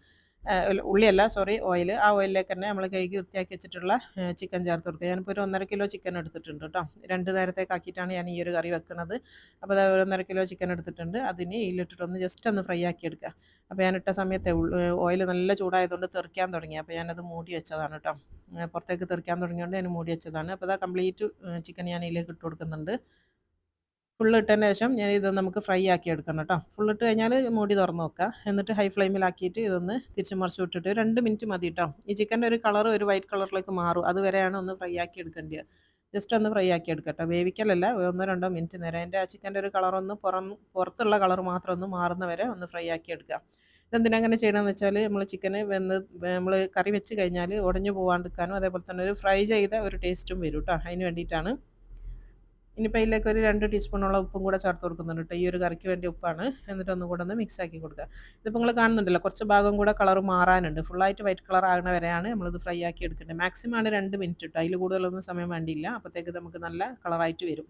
ഉള്ളിയല്ല സോറി ഓയിൽ ആ ഓയിലിലേക്ക് തന്നെ നമ്മൾ കഴുകി വൃത്തിയാക്കി വെച്ചിട്ടുള്ള ചിക്കൻ ചേർത്ത് കൊടുക്കുക. ഞാനിപ്പോൾ ഒരു ഒന്നര കിലോ ചിക്കൻ എടുത്തിട്ടുണ്ട് കേട്ടോ രണ്ട് നേരത്തേക്ക് ആക്കിയിട്ടാണ് ഞാൻ ഈ ഒരു കറി വെക്കുന്നത്. അപ്പോൾ അത് ഒന്നര കിലോ ചിക്കൻ എടുത്തിട്ടുണ്ട്. അതിന് ഇതിലിട്ടിട്ട് ഒന്ന് ജസ്റ്റ് ഒന്ന് ഫ്രൈ ആക്കി എടുക്കുക. അപ്പോൾ ഞാനിട്ട സമയത്തെ ഓയിൽ നല്ല ചൂടായതുകൊണ്ട് തെറിക്കാൻ തുടങ്ങി. അപ്പോൾ ഞാനത് മൂടി വെച്ചതാണ് കേട്ടോ പുറത്തേക്ക് തെറിക്കാൻ തുടങ്ങിയതുകൊണ്ട് ഞാൻ മൂടി വെച്ചതാണ്. അപ്പോൾ അത് കംപ്ലീറ്റ് ചിക്കൻ ഞാൻ ഇതിലേക്ക് ഇട്ട് കൊടുക്കുന്നുണ്ട്. ഫുൾ ഇട്ടതിന് ശേഷം ഞാൻ ഇത് നമുക്ക് ഫ്രൈ ആക്കി എടുക്കണം കേട്ടോ ഫുള്ള് ഇട്ട് കഴിഞ്ഞാൽ മൂടി തുറന്ന് നോക്കുക എന്നിട്ട് ഹൈ ഫ്ലെയിമിലാക്കിയിട്ട് ഇതൊന്ന് തിരിച്ച് മറിച്ച് വിട്ടിട്ട് രണ്ട് മിനിറ്റ് മതി കേട്ടോ ഈ ചിക്കന്റെ ഒരു കളർ ഒരു വൈറ്റ് കളറിലേക്ക് മാറും. അതുവരെയാണ് ഒന്ന് ഫ്രൈ ആക്കി എടുക്കേണ്ടത് ജസ്റ്റ് ഒന്ന് ഫ്രൈ ആക്കി എടുക്കട്ടോ വേവിക്കലല്ല ഒന്നോ രണ്ടോ മിനിറ്റ് നേരം. അതിന്റെ ആ ചിക്കന്റെ ഒരു കളറൊന്ന് പുറം പുറത്തുള്ള കളർ മാത്രം ഒന്ന് മാറുന്ന വരെ ഒന്ന് ഫ്രൈ ആക്കി എടുക്കുക ഇതെന്തിനാ അങ്ങനെ ചെയ്യണമെന്ന് വെച്ചാൽ നമ്മൾ ചിക്കന് വെന്ന് നമ്മൾ കറി വെച്ച് കഴിഞ്ഞാൽ ഉടഞ്ഞു പോകാണ്ടിരിക്കാനും അതേപോലെ തന്നെ ഒരു ഫ്രൈ ചെയ്ത ഒരു ടേസ്റ്റും വരും കേട്ടോ അതിന് വേണ്ടിയിട്ടാണ് ഇനിയിപ്പോൾ അതിലേക്ക് ഒരു രണ്ട് ടീസ്പൂണോളം ഉപ്പും കൂടെ ചേർത്ത് കൊടുക്കുന്നുണ്ട് കേട്ടോ ഈ ഒരു കറിക്ക് വേണ്ടി ഉപ്പാണ്. എന്നിട്ട് ഒന്നും കൂടെ ഒന്ന് മിക്സ് ആക്കി കൊടുക്കുക ഇതിപ്പോൾ നിങ്ങൾ കാണുന്നുണ്ടല്ലോ കുറച്ച് ഭാഗം കൂടെ കളർ മാറാനുണ്ട്. ഫുള്ളായിട്ട് വൈറ്റ് കളർ ആകുന്ന വരെയാണ് നമ്മളിത് ഫ്രൈ ആക്കി എടുക്കേണ്ടത് മാക്സിമം ആണ് രണ്ട് മിനിറ്റ് കേട്ടോ അതിൽ കൂടുതലൊന്നും സമയം വേണ്ടിയില്ല. അപ്പോഴത്തേക്ക് നമുക്ക് നല്ല കളറായിട്ട് വരും.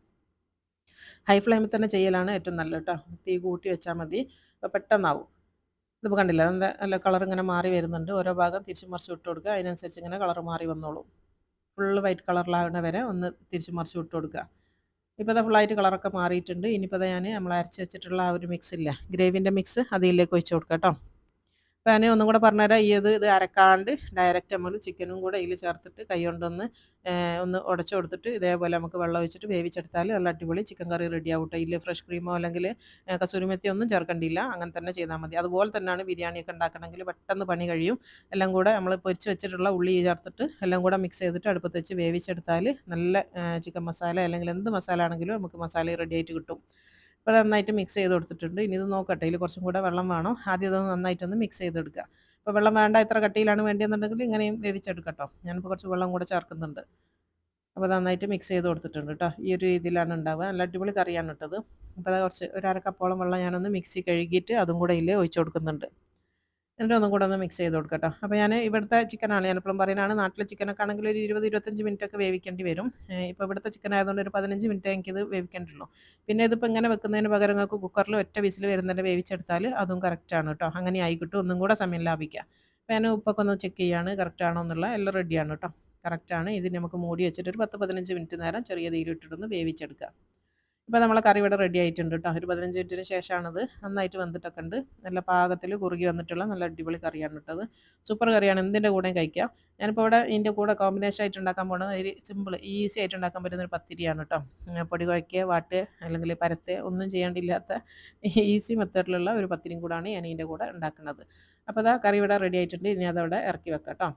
ഹൈ ഫ്ലെയിമിൽ തന്നെ ചെയ്യലാണ് ഏറ്റവും നല്ലത് കേട്ടോ തീ കൂട്ടി വെച്ചാൽ മതി. അപ്പോൾ പെട്ടെന്നാവും. ഇതിപ്പോൾ കണ്ടില്ല എന്താ നല്ല കളർ ഇങ്ങനെ മാറി വരുന്നുണ്ട്. ഓരോ ഭാഗം തിരിച്ചു മറിച്ച് വിട്ട് കൊടുക്കുക അതിനനുസരിച്ച് ഇങ്ങനെ കളർ മാറി വന്നോളും. ഫുള്ള് വൈറ്റ് കളറിലാകുന്ന വരെ ഒന്ന് തിരിച്ചു മറിച്ച് വിട്ട് കൊടുക്കുക ഇപ്പോൾ അത് ഫുള്ളായിട്ട് കളറൊക്കെ മാറിയിട്ടുണ്ട്. ഇനിയിപ്പോൾ ഞാൻ നമ്മൾ അരച്ച് വെച്ചിട്ടുള്ള ആ ഒരു മിക്സ് ഇല്ല? ഗ്രേവിന്റെ മിക്സ് അതിലേക്ക് ഒഴിച്ച് കൊടുക്കാം കേട്ടോ ഞാൻ ഒന്നും കൂടെ പറഞ്ഞുതരാം ഈ ഇത് ഇത് അരക്കാണ്ട് ഡയറക്റ്റ് നമ്മൾ ചിക്കനും കൂടെ ഇതിൽ ചേർത്തിട്ട് കൈ കൊണ്ടൊന്ന് ഒന്ന് ഉടച്ചു കൊടുത്തിട്ട് ഇതേപോലെ നമുക്ക് വെള്ളം ഒഴിച്ചിട്ട് വേവിച്ചെടുത്താൽ നല്ല അടിപൊളി ചിക്കൻ കറി റെഡി ആവട്ടെ ഇല്ല ഫ്രഷ് ക്രീമോ അല്ലെങ്കിൽ കസൂരിമെത്തി ഒന്നും ചേർക്കണ്ടില്ല. അങ്ങനെ തന്നെ ചെയ്താൽ മതി. അതുപോലെ തന്നെയാണ് ബിരിയാണിയൊക്കെ ഉണ്ടാക്കണമെങ്കിൽ പെട്ടെന്ന് പണി കഴിയും. എല്ലാം കൂടെ നമ്മൾ പൊരിച്ച് വെച്ചിട്ടുള്ള ഉള്ളി ചേർത്തിട്ട് എല്ലാം കൂടെ മിക്സ് ചെയ്തിട്ട് അടുപ്പത്ത് വെച്ച് വേവിച്ചെടുത്താൽ നല്ല ചിക്കൻ മസാല അല്ലെങ്കിൽ എന്ത് മസാല ആണെങ്കിലും നമുക്ക് മസാല റെഡി ആയിട്ട് കിട്ടും. അപ്പോൾ നന്നായിട്ട് മിക്സ് ചെയ്ത് കൊടുത്തിട്ടുണ്ട്. ഇനി ഇത് നോക്കട്ടെ. ഇതിൽ കുറച്ചും കൂടെ വെള്ളം വേണം. ആദ്യം ഇതൊന്ന് നന്നായിട്ടൊന്ന് മിക്സ് ചെയ്തെടുക്കുക അപ്പോൾ വെള്ളം വേണ്ട എത്ര കട്ടിയിലാണ് വേണ്ടതെന്നുണ്ടെങ്കിൽ ഇങ്ങനെയും വേവിച്ചെടുക്കട്ടോ. ഞാനിപ്പോൾ കുറച്ച് വെള്ളം കൂടെ ചേർക്കുന്നുണ്ട്. അപ്പോൾ നന്നായിട്ട് മിക്സ് ചെയ്ത് കൊടുത്തിട്ടുണ്ട് കേട്ടോ ഈ ഒരു രീതിയിലാണ് ഉണ്ടാവുക. നല്ല അടിപൊളി കറിയാണ് ഇട്ടത് അപ്പോൾ അത് കുറച്ച് ഒരു അരക്കപ്പോളം വെള്ളം ഞാനൊന്ന് മിക്സി കഴുകിയിട്ട് അതും കൂടെ ഇതിൽ ഒഴിച്ചു കൊടുക്കുന്നുണ്ട്. എന്നിട്ട് ഒന്നും കൂടെ ഒന്ന് മിക്സ് ചെയ്ത് കൊടുക്കട്ടോ. അപ്പോൾ ഞാൻ ഇവിടുത്തെ ചിക്കനാണ് ഞാൻ എപ്പോഴും പറയുന്നതാണ് നാട്ടിലെ ചിക്കനൊക്കെ ആണെങ്കിൽ ഒരു ഇരുപത് ഇരുപത്തഞ്ച് മിനിറ്റ് ഒക്കെ വേവിക്കേണ്ടി വരും. ഇപ്പോൾ ഇവിടുത്തെ ചിക്കൻ ആയതുകൊണ്ട് ഒരു പതിനഞ്ച് മിനിറ്റ് എനിക്കിത് വേവിക്കേണ്ടുള്ളൂ പിന്നെ ഇതിപ്പോൾ ഇങ്ങനെ വെക്കുന്നതിന് പകരം നിങ്ങൾക്ക് കുക്കറിൽ ഒറ്റ വിസിൽ വരുന്നതിന്റെ വേവിച്ചെടുത്താൽ അതും കറക്റ്റാണ് കേട്ടോ അങ്ങനെ ആയി കിട്ടും. ഒന്നും കൂടെ സമയം ലാഭിക്കുക അപ്പോൾ ഞാൻ ഉപ്പൊക്കെ ഒന്ന് ചെക്ക് ചെയ്യാണ്. കറക്റ്റ് ആണോ എന്നുള്ള എല്ലാം റെഡിയാണ് കേട്ടോ കറക്റ്റാണ് ഇത് നമുക്ക് മൂടി വെച്ചിട്ട് ഒരു പത്ത് പതിനഞ്ച് മിനിറ്റ് നേരം ചെറിയ തീയിലിട്ടിട്ടൊന്ന് വേവിച്ചെടുക്കുക ഇപ്പോൾ നമ്മളെ കറി ഇവിടെ റെഡി ആയിട്ടുണ്ട് കേട്ടോ ഒരു പതിനഞ്ച് മിനിറ്റിന് ശേഷമാണത് നന്നായിട്ട് വന്നിട്ടൊക്കെ ഉണ്ട്. നല്ല പാകത്തിൽ കുറുകി വന്നിട്ടുള്ള നല്ല അടിപൊളി കറിയാണ് കേട്ടത് സൂപ്പർ കറിയാണ്. എന്തിന്റെ കൂടെയും കഴിക്കാം. ഞാനിപ്പോൾ ഇവിടെ ഇതിന്റെ കൂടെ കോമ്പിനേഷൻ ആയിട്ട് ഉണ്ടാക്കാൻ പോകുന്നത് ഒരു സിമ്പിൾ ഈസി ആയിട്ട് ഉണ്ടാക്കാൻ പറ്റുന്ന ഒരു പത്തിരിയാണ് കേട്ടോ പൊടി കുഴക്കുക വാട്ട് അല്ലെങ്കിൽ പരത്തെ ഒന്നും ചെയ്യേണ്ടില്ലാത്ത ഈസി മെത്തേഡിലുള്ള ഒരു പത്തിരിയും കൂടാണ് ഞാൻ ഇതിന്റെ കൂടെ ഉണ്ടാക്കുന്നത്. അപ്പോൾ അതാ കറി ഇവിടെ റെഡി ആയിട്ടുണ്ട്. ഇനി അതവിടെ ഇറക്കി വെക്കാം കേട്ടോ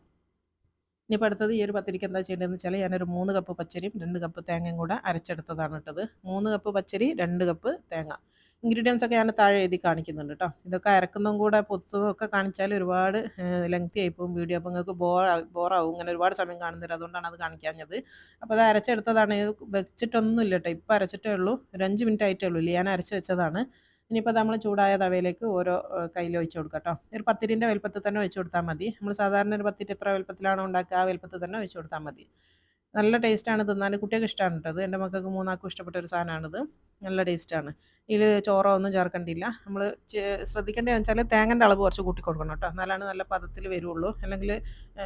ഇനിയിപ്പോൾ അടുത്തത് ഈ ഒരു പത്തിരിക്ക് എന്താ ചെയ്യേണ്ടതെന്ന് വെച്ചാൽ ഞാനൊരു മൂന്ന് കപ്പ് പച്ചരിയും രണ്ട് കപ്പ് തേങ്ങയും കൂടെ അരച്ചെടുത്തതാണ് ഇട്ടത്. മൂന്ന് കപ്പ് പച്ചരി രണ്ട് കപ്പ് തേങ്ങ. ഇൻഗ്രീഡിയൻസ് ഒക്കെ ഞാൻ താഴെ എഴുതി കാണിക്കുന്നുണ്ട് കേട്ടോ ഇതൊക്കെ അരക്കുന്നതും കൂടെ പൊത്തും ഒക്കെ കാണിച്ചാൽ ഒരുപാട് ലെങ്തി ആയിപ്പോവും വീഡിയോ അപ്പോൾ നിങ്ങൾക്ക് ബോർ ബോറാവും ഇങ്ങനെ ഒരുപാട് സമയം കാണുന്നില്ല. അതുകൊണ്ടാണ് അത് കാണിക്കാഞ്ഞത്. അപ്പോൾ അത് അരച്ചെടുത്തതാണ്. വെച്ചിട്ടൊന്നുമില്ല കേട്ടോ ഇപ്പോൾ അരച്ചിട്ടേ ഉള്ളൂ. ഒരു അഞ്ച് മിനിറ്റ് ആയിട്ടേ ഉള്ളൂ. ഇല്ല ഞാൻ അരച്ച് വെച്ചതാണ്. ഇനിയിപ്പോൾ നമ്മൾ ചൂടായ തവയിലേക്ക് ഓരോ കയ്യിൽ വെച്ച് കൊടുക്കുക കേട്ടോ ഒരു പത്തിരിന്റെ വലുപ്പത്തിൽ തന്നെ വെച്ച് കൊടുത്താൽ മതി. നമ്മൾ സാധാരണ ഒരു പത്തിരി എത്ര വലുപ്പത്തിലാണോ ഉണ്ടാക്കുക ആ വലുപ്പത്തിൽ തന്നെ വെച്ച് കൊടുത്താൽ മതി. നല്ല ടേസ്റ്റാണ് തിന്നാൻ. കുട്ടികൾക്ക് ഇഷ്ടമാണ് കേട്ടത് എന്റെ മക്കൾക്ക് മൂന്നാൾക്കും ഇഷ്ടപ്പെട്ട ഒരു സാധനമാണിത് നല്ല ടേസ്റ്റാണ് ഇതിൽ ചോറോ ഒന്നും ചേർക്കേണ്ടില്ല. നമ്മൾ ശ്രദ്ധിക്കേണ്ടതെന്ന് വെച്ചാൽ തേങ്ങന്റെ അളവ് കുറച്ച് കൂട്ടി കൊടുക്കണം കേട്ടോ എന്നാലാണ് നല്ല പദത്തിൽ വരുള്ളൂ. അല്ലെങ്കിൽ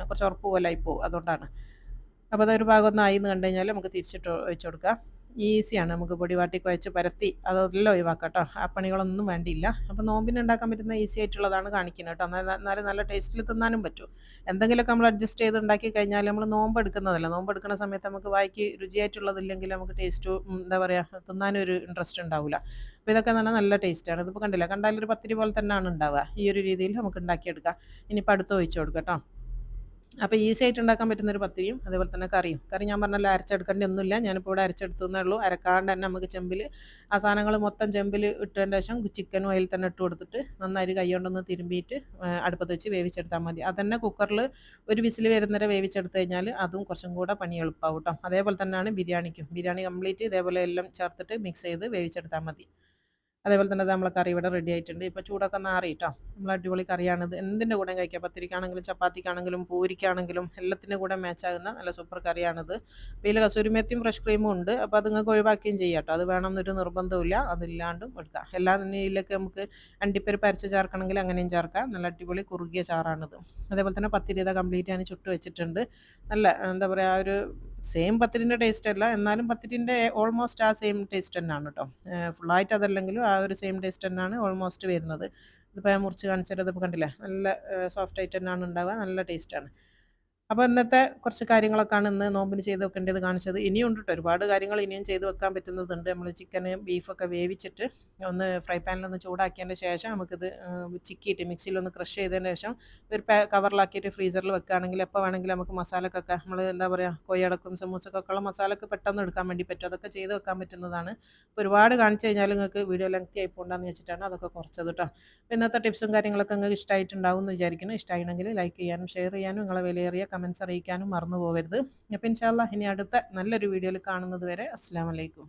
കുറച്ച് ഉറപ്പ് പോലായി പോകും അതുകൊണ്ടാണ്. അപ്പോൾ അതൊരു ഭാഗം ആയി എന്ന് കണ്ടു കഴിഞ്ഞാൽ നമുക്ക് തിരിച്ചിട്ട് ഒഴിച്ച് കൊടുക്കാം. ഈസിയാണ് നമുക്ക് പൊടി വാട്ടി കുഴച്ച് പരത്തി അതെല്ലാം ഒഴിവാക്കാം കേട്ടോ ആ പണികളൊന്നും വേണ്ടിയില്ല. അപ്പോൾ നോമ്പിന് ഉണ്ടാക്കാൻ പറ്റുന്ന ഈസി ആയിട്ടുള്ളതാണ് കാണിക്കുന്നത് കേട്ടോ. എന്നാലും നല്ല ടേസ്റ്റിൽ തിന്നാനും പറ്റും. എന്തെങ്കിലുമൊക്കെ നമ്മൾ അഡ്ജസ്റ്റ് ചെയ്ത് ഉണ്ടാക്കി കഴിഞ്ഞാൽ നമ്മൾ നോമ്പ് എടുക്കുന്നതല്ല? നോമ്പ് എടുക്കുന്ന സമയത്ത് നമുക്ക് വായിക്ക് രുചിയായിട്ടുള്ളതില്ലെങ്കിൽ നമുക്ക് ടേസ്റ്റ് എന്താ പറയുക തിന്നാനും ഒരു ഇൻട്രസ്റ്റ് ഉണ്ടാവില്ല. അപ്പോൾ ഇതൊക്കെ തന്നെ നല്ല ടേസ്റ്റാണ് ഇതിപ്പോൾ കണ്ടില്ല? കണ്ടാലൊരു പത്തിരി പോലെ തന്നെയാണ് ഉണ്ടാവുക. ഈ ഒരു രീതിയിൽ നമുക്ക് ഉണ്ടാക്കിയെടുക്കാം. ഇനിയിപ്പോൾ അടുത്ത് ഒഴിച്ചു കൊടുക്കാം കേട്ടോ. അപ്പോൾ ഈസി ആയിട്ട് ഉണ്ടാക്കാൻ പറ്റുന്ന ഒരു പത്തിരിയും അതേപോലെ തന്നെ കറിയും. കറി ഞാൻ പറഞ്ഞല്ലോ അരച്ചെടുക്കേണ്ട ഒന്നുമില്ല ഞാനിപ്പോൾ ഇവിടെ അരച്ചെടുത്തുന്നേ ഉള്ളൂ. അരക്കാണ്ട് തന്നെ നമുക്ക് ചെമ്പിൽ ആ സാധനങ്ങൾ മൊത്തം ചെമ്പിൽ ഇട്ടതിന്റെ ശേഷം ചിക്കനും അതിൽ തന്നെ ഇട്ട് കൊടുത്തിട്ട് നന്നായിട്ട് കൈകൊണ്ടൊന്ന് തിരുമ്പിയിട്ട് അടുപ്പത്ത് വെച്ച് വേവിച്ചെടുത്താൽ മതി. അതന്നെ കുക്കറിൽ ഒരു വിസിൽ വരുന്നവരെ വേവിച്ചെടുത്ത് കഴിഞ്ഞാൽ അതും കുറച്ചും കൂടെ പണി എളുപ്പമാവും കേട്ടോ. അതേപോലെ തന്നെയാണ് ബിരിയാണിക്കും. ബിരിയാണി കംപ്ലീറ്റ് ഇതേപോലെ എല്ലാം ചേർത്തിട്ട് മിക്സ് ചെയ്ത് വേവിച്ചെടുത്താൽ മതി. അതേപോലെ തന്നെ നമ്മളെ കറി ഇവിടെ റെഡി ആയിട്ടുണ്ട്. ഇപ്പോൾ ചൂടൊക്കെ നാറി കേട്ടോ നമ്മൾ അടിപൊളി കറിയാണിത്. എന്തിന്റെ കൂടെ കഴിക്കാം. പത്തിരിക്കാണെങ്കിലും ചപ്പാത്തിക്കാണെങ്കിലും പൂരിക്കാണെങ്കിലും എല്ലാത്തിന്റെ കൂടെ മാച്ചാകുന്ന നല്ല സൂപ്പർ കറിയാണിത്. ഇതിൽ കസൂരിമേത്തിയും ഫ്രഷ് ക്രീമും ഉണ്ട്. അപ്പോൾ അത് നിങ്ങൾക്ക് ഒഴിവാക്കുകയും ചെയ്യാം കേട്ടോ അത് വേണമെന്നൊരു നിർബന്ധമില്ല അതില്ലാണ്ടും എടുക്കാം. എല്ലാ ഇതിലേക്ക് നമുക്ക് അണ്ടിപ്പരിപ്പ് പരച്ച ചേർക്കണമെങ്കിൽ അങ്ങനെയും ചേർക്കാം. നല്ല അടിപൊളി കുറുകിയ ചാറാണിത്. അതേപോലെ തന്നെ പത്തിരി ഇതാ കംപ്ലീറ്റ് ഞാൻ ചുട്ട് വെച്ചിട്ടുണ്ട്. നല്ല എന്താ പറയുക ഒരു സെയിം പത്തിരിന്റെ ടേസ്റ്റ് അല്ല. എന്നാലും പത്തിരിന്റെ ഓൾമോസ്റ്റ് ആ സെയിം ടേസ്റ്റ് തന്നെയാണ് കേട്ടോ ഫുള്ളായിട്ട് അതല്ലെങ്കിലും ആ ഒരു സെയിം ടേസ്റ്റ് തന്നെയാണ് ഓൾമോസ്റ്റ് വരുന്നത്. ഇതിപ്പോൾ ഞാൻ മുറിച്ച് കാണിച്ചത് ഇതിപ്പോൾ കണ്ടില്ലേ? നല്ല സോഫ്റ്റ് ആയിട്ട് തന്നെയാണ് ഉണ്ടാവുക. നല്ല ടേസ്റ്റാണ് അപ്പോൾ ഇന്നത്തെ കുറച്ച് കാര്യങ്ങളൊക്കെയാണ് ഇന്ന് നോമ്പിന് ചെയ്ത് വെക്കേണ്ടത് കാണിച്ചത്. ഇനിയും ഉണ്ട് കേട്ടോ ഒരുപാട് കാര്യങ്ങൾ ഇനിയും ചെയ്ത് വെക്കാൻ പറ്റുന്നതുണ്ട്. നമ്മൾ ചിക്കന് ബീഫൊക്കെ വേവിച്ചിട്ട് ഒന്ന് ഫ്രൈ പാനിലൊന്ന് ചൂടാക്കിയതിന്റെ ശേഷം നമുക്കിത് ചിക്കിയിട്ട് മിക്സിയിലൊന്ന് ക്രഷ് ചെയ്തതിന് ശേഷം ഒരു കവറിലാക്കിയിട്ട് ഫ്രീസറിൽ വെക്കുകയാണെങ്കിൽ എപ്പോൾ വേണമെങ്കിലും നമുക്ക് മസാലക്കൊക്കെ നമ്മൾ എന്താ പറയുക കൊയ്യടക്കും സമൂസക്കൊക്കെ ഉള്ള മസാലക്ക് പെട്ടെന്ന് എടുക്കാൻ വേണ്ടി പറ്റും. അതൊക്കെ ചെയ്ത് വെക്കാൻ പറ്റുന്നതാണ്. ഒരുപാട് കാണിച്ചു കഴിഞ്ഞാൽ നിങ്ങൾക്ക് വീഡിയോ ലെങ്തി ആയി പോകണ്ടെന്ന് വെച്ചിട്ടാണ് അതൊക്കെ കുറച്ചത് കേട്ടോ ഇന്നത്തെ ടിപ്സും കാര്യങ്ങളൊക്കെ നിങ്ങൾക്ക് ഇഷ്ടമായിട്ടുണ്ടാവും എന്ന് വിചാരിക്കുന്നു. ഇഷ്ടമായിട്ടുണ്ടെങ്കിൽ ലൈക്ക് ചെയ്യാനും ഷെയർ ചെയ്യാനും നിങ്ങളെ വിലയേറിയ കമൻസ് അറിയിക്കാനും മറന്നു പോകരുത് അപ്പം ഇൻഷാല്ല ഇനി അടുത്ത നല്ലൊരു വീഡിയോയിൽ കാണുന്നത് വരെ അസ്സാം വലൈക്കും